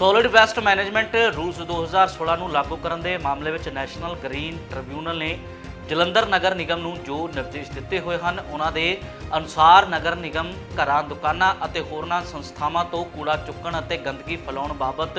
Solid West management rules 2016 ਨੂੰ ਲਾਗੂ ਕਰਨ ਦੇ ਮਾਮਲੇ ਵਿੱਚ ਨੈਸ਼ਨਲ ਗ੍ਰੀਨ ਟ੍ਰਿਬਿਊਨਲ ਨੇ ਜਲੰਧਰ ਨਗਰ ਨਿਗਮ ਨੂੰ ਜੋ ਨਿਰਦੇਸ਼ ਦਿੱਤੇ ਹੋਏ ਹਨ, ਉਹਨਾਂ ਦੇ ਅਨੁਸਾਰ ਨਗਰ ਨਿਗਮ, ਘਰਾਂ, ਦੁਕਾਨਾਂ ਅਤੇ ਹੋਰਨਾਂ ਸੰਸਥਾਵਾਂ ਤੋਂ ਕੂੜਾ ਚੁੱਕਣ ਅਤੇ ਗੰਦਗੀ ਫੈਲਾਉਣ ਬਾਬਤ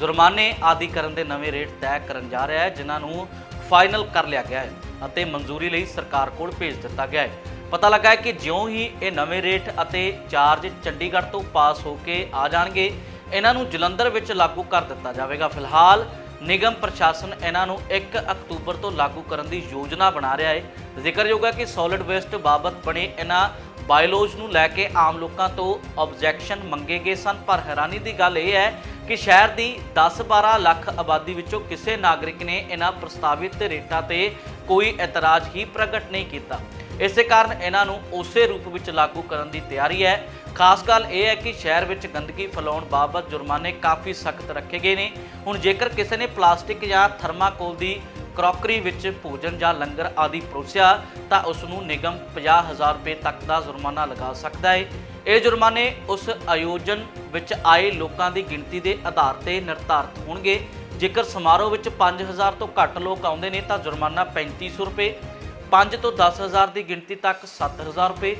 ਜੁਰਮਾਨੇ ਆਦਿ ਕਰਨ ਦੇ ਨਵੇਂ ਰੇਟ ਤੈਅ ਕਰਨ ਜਾ ਰਿਹਾ ਹੈ, ਜਿਨ੍ਹਾਂ ਨੂੰ ਫਾਈਨਲ ਕਰ ਲਿਆ ਗਿਆ ਹੈ ਅਤੇ ਮਨਜ਼ੂਰੀ ਲਈ ਸਰਕਾਰ ਕੋਲ ਭੇਜ ਦਿੱਤਾ ਗਿਆ ਹੈ। ਪਤਾ ਲੱਗਾ ਹੈ ਕਿ ਜਿਉਂ ਹੀ ਇਹ ਨਵੇਂ ਰੇਟ ਅਤੇ ਚਾਰਜ ਚੰਡੀਗੜ੍ਹ ਤੋਂ ਪਾਸ ਹੋ ਕੇ ਆ ਜਾਣਗੇ ਇਹਨਾਂ ਨੂੰ ਜਲੰਧਰ ਵਿੱਚ ਲਾਗੂ ਕਰ ਦਿੱਤਾ ਜਾਵੇਗਾ। ਫਿਲਹਾਲ ਨਿਗਮ ਪ੍ਰਸ਼ਾਸਨ ਇਹਨਾਂ ਨੂੰ 1 ਅਕਤੂਬਰ ਤੋਂ ਲਾਗੂ ਕਰਨ ਦੀ ਯੋਜਨਾ ਬਣਾ ਰਿਹਾ ਹੈ। ਜ਼ਿਕਰਯੋਗ ਹੈ ਕਿ ਸੋਲਿਡ ਵੇਸਟ ਬਾਬਤ ਬਣੇ ਇਹਨਾਂ ਬਾਇਲੋਜ਼ ਨੂੰ ਲੈ ਕੇ ਆਮ ਲੋਕਾਂ ਤੋਂ ਆਬਜੈਕਸ਼ਨ ਮੰਗੇ ਗਏ ਸਨ, ਪਰ ਹੈਰਾਨੀ ਦੀ ਗੱਲ ਇਹ ਹੈ ਕਿ ਸ਼ਹਿਰ ਦੀ 10-12 ਲੱਖ ਆਬਾਦੀ ਵਿੱਚੋਂ ਕਿਸੇ ਨਾਗਰਿਕ ਨੇ ਇਹਨਾਂ ਪ੍ਰਸਤਾਵਿਤ ਰੇਟਾਂ ਤੇ ਕੋਈ ਇਤਰਾਜ਼ ਹੀ ਪ੍ਰਗਟ ਨਹੀਂ ਕੀਤਾ। ਇਸੇ ਕਾਰਨ ਇਹਨਾਂ ਨੂੰ ਉਸੇ ਰੂਪ ਵਿੱਚ ਲਾਗੂ ਕਰਨ ਦੀ ਤਿਆਰੀ ਹੈ। ਖਾਸ ਗੱਲ ਇਹ ਹੈ ਕਿ ਸ਼ਹਿਰ ਵਿੱਚ ਗੰਦਗੀ ਫੈਲਾਉਣ ਬਾਬਤ ਜੁਰਮਾਨੇ ਕਾਫੀ ਸਖਤ ਰੱਖੇ ਗਏ ਨੇ। ਹੁਣ ਜੇਕਰ ਕਿਸੇ ਨੇ ਪਲਾਸਟਿਕ ਜਾਂ ਥਰਮਾਕੋਲ ਦੀ ਕਰੋਕਰੀ ਵਿੱਚ ਭੋਜਨ ਜਾਂ ਲੰਗਰ ਆਦਿ ਪਰੋਸਿਆ, ਤਾਂ ਉਸ ਨੂੰ ਨਿਗਮ 50000 ਰੁਪਏ ਤੱਕ ਦਾ ਜੁਰਮਾਨਾ ਲਗਾ ਸਕਦਾ ਹੈ। ਇਹ ਜੁਰਮਾਨੇ ਉਸ ਆਯੋਜਨ ਵਿੱਚ ਆਏ ਲੋਕਾਂ ਦੀ ਗਿਣਤੀ ਦੇ ਆਧਾਰ ਤੇ ਨਿਰਧਾਰਤ ਹੋਣਗੇ। ਜੇਕਰ ਸਮਾਰੋਹ ਵਿੱਚ 5000 ਤੋਂ ਘੱਟ ਲੋਕ ਆਉਂਦੇ ਨੇ, ਤਾਂ ਜੁਰਮਾਨਾ 3500 ਰੁਪਏ 5 ਤੋਂ 10000 ਦੀ ਗਿਣਤੀ ਤੱਕ 7000 ਰੁਪਏ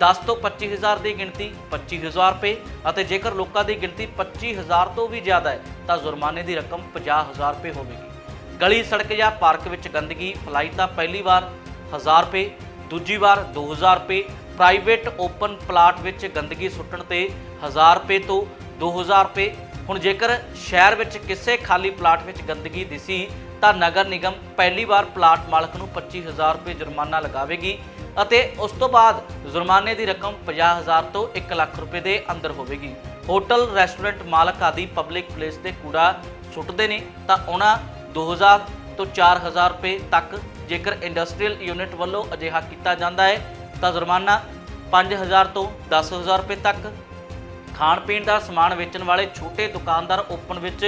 10 ਤੋਂ 25000 ਦੀ ਗਿਣਤੀ 25000 ਰੁਪਏ ਅਤੇ ਜੇਕਰ ਲੋਕਾਂ ਦੀ ਗਿਣਤੀ 25000 ਤੋਂ ਵੀ ਜ਼ਿਆਦਾ ਹੈ, ਤਾਂ ਜੁਰਮਾਨੇ ਦੀ ਰਕਮ 50000 ਰੁਪਏ ਹੋਵੇਗੀ। ਗਲੀ ਸੜਕ ਜਾਂ ਪਾਰਕ ਵਿੱਚ ਗੰਦਗੀ, ਫਲਾਈ ਤਾਂ ਪਹਿਲੀ ਵਾਰ 1000 ਰੁਪਏ, ਦੂਜੀ ਵਾਰ 2000 ਰੁਪਏ, ਪ੍ਰਾਈਵੇਟ ਓਪਨ ਪਲਾਟ ਵਿੱਚ ਗੰਦਗੀ ਸੁੱਟਣ ਤੇ 1000 ਰੁਪਏ ਤੋਂ 2000 ਰੁਪਏ। ਹੁਣ ਜੇਕਰ ਸ਼ਹਿਰ ਵਿੱਚ ਕਿਸੇ ਖਾਲੀ ਪਲਾਟ ਵਿੱਚ ਗੰਦਗੀ ਦਿਸੀ ਤਾਂ ਨਗਰ ਨਿਗਮ ਪਹਿਲੀ ਵਾਰ ਪਲਾਟ ਮਾਲਕ ਨੂੰ 25000 ਰੁਪਏ ਜੁਰਮਾਨਾ ਲਗਾਵੇਗੀ ਅਤੇ ਉਸ ਤੋਂ ਬਾਅਦ ਜੁਰਮਾਨੇ ਦੀ ਰਕਮ 50000 ਤੋਂ 1 ਲੱਖ ਰੁਪਏ ਦੇ ਅੰਦਰ ਹੋਵੇਗੀ। ਹੋਟਲ, ਰੈਸਟੋਰੈਂਟ ਮਾਲਕ ਆਦਿ ਪਬਲਿਕ ਪਲੇਸ ਤੇ ਕੂੜਾ ਸੁੱਟਦੇ ਨੇ ਤਾਂ ਉਹਨਾਂ 2000 ਤੋਂ 4000 ਰੁਪਏ ਤੱਕ ਜੇਕਰ ਇੰਡਸਟਰੀਅਲ ਯੂਨਿਟ ਵੱਲੋਂ ਅਜਿਹਾ ਕੀਤਾ ਜਾਂਦਾ ਹੈ ਤਾਂ ਜੁਰਮਾਨਾ 5000 ਤੋਂ 10000 ਰੁਪਏ ਤੱਕ। ਖਾਣ ਪੀਣ ਦਾ ਸਮਾਨ ਵੇਚਣ ਵਾਲੇ ਛੋਟੇ ਦੁਕਾਨਦਾਰ ਓਪਨ ਵਿੱਚ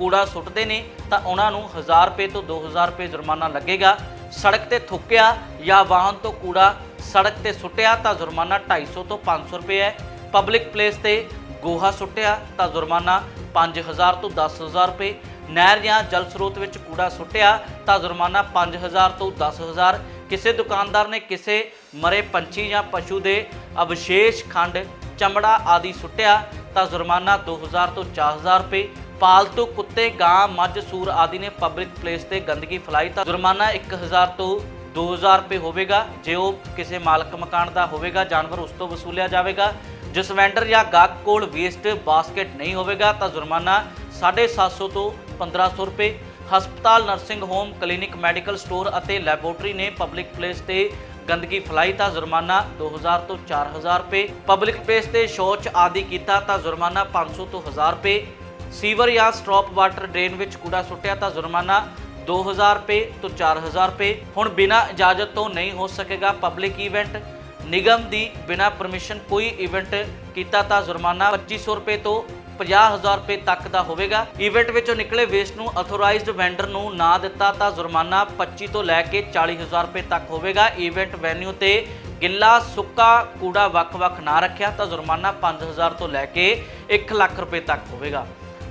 ਕੂੜਾ ਸੁੱਟਦੇ ਨੇ ਤਾਂ ਉਹਨਾਂ ਨੂੰ 1000 ਰੁਪਏ ਤੋਂ 2000 ਰੁਪਏ ਜੁਰਮਾਨਾ ਲੱਗੇਗਾ। ਸੜਕ ਤੇ ਥੁੱਕਿਆ ਜਾਂ ਵਾਹਨ ਤੋਂ ਕੂੜਾ ਸੜਕ ਤੇ ਸੁੱਟਿਆ ਤਾਂ ਜੁਰਮਾਨਾ 250 ਤੋਂ 500 ਰੁਪਏ ਹੈ। ਪਬਲਿਕ ਪਲੇਸ ਤੇ ਗੋਹਾ ਸੁੱਟਿਆ ਤਾਂ ਜੁਰਮਾਨਾ 5000 ਤੋਂ 10000 ਰੁਪਏ। ਨਹਿਰ ਜਾਂ ਜਲ ਸਰੋਤ ਵਿੱਚ ਕੂੜਾ ਸੁੱਟਿਆ ਤਾਂ ਜੁਰਮਾਨਾ 5000 ਤੋਂ 10000 ਕਿਸੇ ਦੁਕਾਨਦਾਰ ਨੇ ਕਿਸੇ ਮਰੇ ਪੰਛੀ ਜਾਂ ਪਸ਼ੂ ਦੇ ਅਵਸ਼ੇਸ਼ ਖੰਡ, ਚਮੜਾ ਆਦਿ ਸੁੱਟਿਆ ਤਾਂ ਜੁਰਮਾਨਾ 2000 ਤੋਂ 4000 ਰੁਪਏ। ਪਾਲਤੂ ਕੁੱਤੇ, ਗਾਂ, ਮੱਝ, ਸੂਰ ਆਦਿ ਨੇ ਪਬਲਿਕ ਪਲੇਸ ਤੇ ਗੰਦਗੀ ਫੈਲਾਈ ਤਾਂ ਜੁਰਮਾਨਾ 1000 ਤੋਂ 2000 ਰੁਪਏ ਹੋਵੇਗਾ। ਜੇ ਉਹ ਕਿਸੇ ਮਾਲਕ ਮਕਾਨ ਦਾ ਹੋਵੇਗਾ, ਜਾਨਵਰ ਉਸ ਤੋਂ ਵਸੂਲਿਆ ਜਾਵੇਗਾ। ਜਿਸ ਵੈਂਡਰ ਜਾਂ ਗਾਹਕ ਕੋਲ ਵੇਸਟ ਬਾਸਕਟ ਨਹੀਂ ਹੋਵੇਗਾ, ਤਾਂ ਜੁਰਮਾਨਾ 750 ਤੋਂ 1500 ਰੁਪਏ। ਹਸਪਤਾਲ nursing home clinic medical store ਅਤੇ ਲੈਬੋਰਟਰੀ ਨੇ ਪਬਲਿਕ ਪਲੇਸ ਤੇ ਗੰਦਗੀ ਫਲਾਈ ਤਾਂ ਜੁਰਮਾਨਾ 2000 ਤੋਂ 4000 ਰੁਪਏ। ਪਬਲਿਕ ਪਲੇਸ ਤੇ ਸ਼ੌਚ ਆਦਿ ਕੀਤਾ ਤਾਂ ਜੁਰਮਾਨਾ 500 ਤੋਂ 1000 ਰੁਪਏ। ਸੀਵਰ ਜਾਂ ਸਟ੍ਰੌਪ ਵਾਟਰ ਡਰੇਨ ਵਿੱਚ ਕੂੜਾ ਸੁੱਟਿਆ ਤਾਂ ਜੁਰਮਾਨਾ 2000 ਰੁਪਏ ਤੋਂ 4000 ਰੁਪਏ। ਹੁਣ ਬਿਨਾਂ ਇਜਾਜ਼ਤ ਤੋਂ ਨਹੀਂ ਹੋ ਸਕੇਗਾ ਪਬਲਿਕ ਇਵੈਂਟ ਨਿਗਮ ਦੀ ਬਿਨਾਂ ਪਰਮਿਸ਼ਨ ਕੋਈ ਇਵੈਂਟ ਕੀਤਾ ਤਾਂ ਜੁਰਮਾਨਾ 2500 ਰੁਪਏ ਤੋਂ 50000 ਰੁਪਏ ਤੱਕ ਦਾ ਹੋਵੇਗਾ। ਇਵੈਂਟ ਵਿੱਚੋਂ ਨਿਕਲੇ ਵੇਸਟ ਨੂੰ ਅਥੋਰਾਈਜ਼ਡ ਵੈਂਡਰ ਨੂੰ ਨਾ ਦਿੱਤਾ ਤਾਂ ਜੁਰਮਾਨਾ 25 ਤੋਂ ਲੈ ਕੇ 40000 ਰੁਪਏ ਤੱਕ ਹੋਵੇਗਾ। ਇਵੈਂਟ ਵੈਨਿਊ ਤੇ ਗਿੱਲਾ ਸੁੱਕਾ ਕੂੜਾ ਵੱਖ-ਵੱਖ ਨਾ ਰੱਖਿਆ ਤਾਂ ਜੁਰਮਾਨਾ 5000 ਤੋਂ ਲੈ ਕੇ 1 ਲੱਖ ਰੁਪਏ ਤੱਕ ਹੋਵੇਗਾ।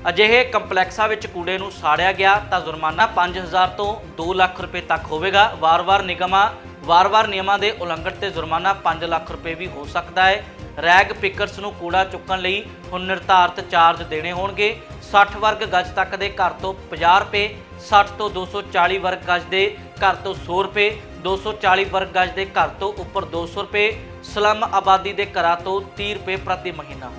ਅਜਿਹੇ ਕੰਪਲੈਕਸਾਂ ਵਿੱਚ ਕੂੜੇ ਨੂੰ ਸਾੜਿਆ ਗਿਆ ਤਾਂ ਜੁਰਮਾਨਾ 5000 ਤੋਂ 2 ਲੱਖ ਰੁਪਏ ਤੱਕ ਹੋਵੇਗਾ। ਵਾਰ-ਵਾਰ ਨਿਗਮਾਂ ਵਾਰ-ਵਾਰ ਨਿਯਮਾਂ ਦੇ ਉਲੰਘਣ ਤੇ ਜੁਰਮਾਨਾ 5 ਲੱਖ ਰੁਪਏ ਵੀ ਹੋ ਸਕਦਾ ਹੈ। ਰੈਗ ਪਿਕਰਸ ਨੂੰ ਕੂੜਾ ਚੁੱਕਣ ਲਈ ਹੁਣ ਨਿਰਧਾਰਤ ਚਾਰਜ ਦੇਣੇ ਹੋਣਗੇ। 60 ਵਰਗ ਗਜ ਤੱਕ ਦੇ ਘਰ ਤੋਂ 50 ਰੁਪਏ 60 ਤੋਂ 240 ਵਰਗ ਗਜ ਦੇ ਘਰ ਤੋਂ 100 ਰੁਪਏ 240 ਵਰਗ ਗਜ ਦੇ ਘਰ ਤੋਂ ਉੱਪਰ 200 ਰੁਪਏ, ਸਲਮ ਆਬਾਦੀ ਦੇ ਘਰਾਂ ਤੋਂ 30 ਰੁਪਏ ਪ੍ਰਤੀ ਮਹੀਨਾ ਹੋਣਗੇ।